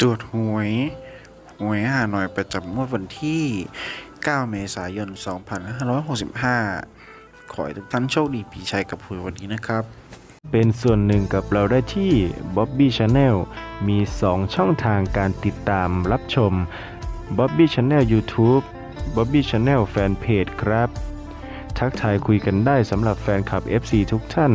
ตรวจหวย หวยหาหน่อยประจำงวดวันที่ 9 เมษายน 2565 ขอให้ทุกท่านโชคดีปีชัยกับหวยวันนี้นะครับ เป็นส่วนหนึ่งกับเราได้ที่ Bobby Channel มี 2 ช่องทางการติดตามรับชม Bobby Channel YouTube Bobby Channel Fanpage ครับ ทักทายคุยกันได้สำหรับแฟนคลับ FC ทุกท่าน